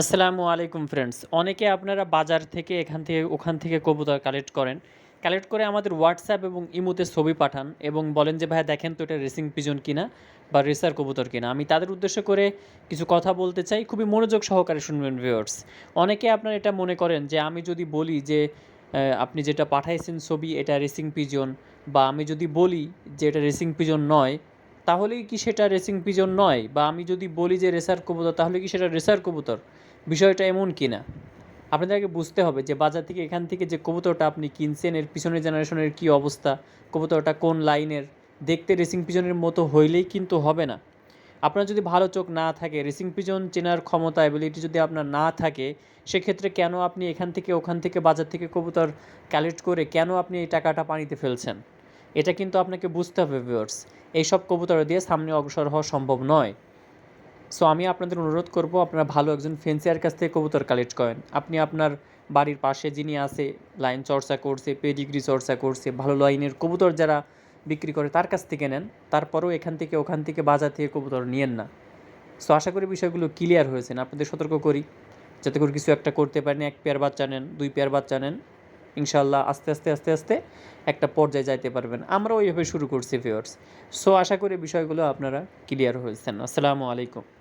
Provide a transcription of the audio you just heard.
আসসালামু আলাইকুম ফ্রেন্ডস অনেকে আপনারা বাজার থেকে এখান থেকে, ওখান থেকে কবুতর কালেক্ট করেন। কালেক্ট করে আমাদের হোয়াটসঅ্যাপ এবং ইমোতে ছবি পাঠান এবং বলেন যে ভাইয়া দেখেন তো এটা রেসিং পিজন কিনা বা রেসার কবুতর কিনা? আমি তাদের উদ্দেশ্য করে কিছু কথা বলতে চাই। খুবই মনোযোগ সহকারে শুনবেন ভিউয়ার্স অনেকে আপনারা এটা মনে করেন যে, আমি যদি বলি যে আপনি যেটা পাঠাইছেন ছবি, এটা রেসিং পিজন বা আমি যদি বলি যে, এটা রেসিং পিজন নয় তাহলেই কি সেটা রেসিং পিজন নয়? বা আমি যদি বলি যে রেসার কবুতর, তাহলে কি সেটা রেসার কবুতর? বিষয়টা এমন কি না? আপনাদেরকে বুঝতে হবে যে বাজার থেকে এখান থেকে যে কবুতরটা আপনি কিনছেন, এর পিছনের জেনারেশনের কি অবস্থা? কবুতরটা কোন লাইনের দেখতে রেসিং পিজনের মতো হইলেই কিন্তু হবে না। আপনার যদি ভালো চোখ না থাকে রেসিং পিজন চেনার ক্ষমতা অ্যাবিলিটি যদি আপনার না থাকে, সেক্ষেত্রে কেন আপনি এখান থেকে, ওখান থেকে বাজার থেকে কবুতর কালেক্ট করে কেন আপনি এই টাকাটা পানিতে ফেলছেন? এটা কিন্তু আপনাকে বুঝতে হবে ভিউয়ার্স এইসব কবুতর দিয়ে সামনে অগ্রসর হওয়া সম্ভব নয়। সো আমি আপনাদের অনুরোধ করব, আপনারা ভালো একজন ফেন্সিয়ার কাছ থেকে কবুতর কালেক্ট করেন। আপনি আপনার বাড়ির পাশে যিনি আছে লাইন চর্চা করছে পেডিগ্রি চর্চা করছে, ভালো লাইনের কবুতর যারা বিক্রি করে, তার কাছ থেকে নেন। তারপরেও এখান থেকে, ওখান থেকে বাজার থেকে কবুতর নিয়েন না। সো আশা করি বিষয়গুলো ক্লিয়ার হয়েছেন আপনাদের সতর্ক করি। যাতে করে কিছু একটা করতে পারেন, এক পেয়ার বাচ্চা নেন, দুই পেয়ার বাচ্চা নেন। ইনশাল্লাহ আস্তে আস্তে আস্তে আস্তে একটা পর্যায়ে যাইতে পারবেন। আমরা ওইভাবে শুরু করছি ভিউয়ার্স সো আশা করি বিষয়গুলো আপনারা ক্লিয়ার হয়েছেন। আসসালামু আলাইকুম।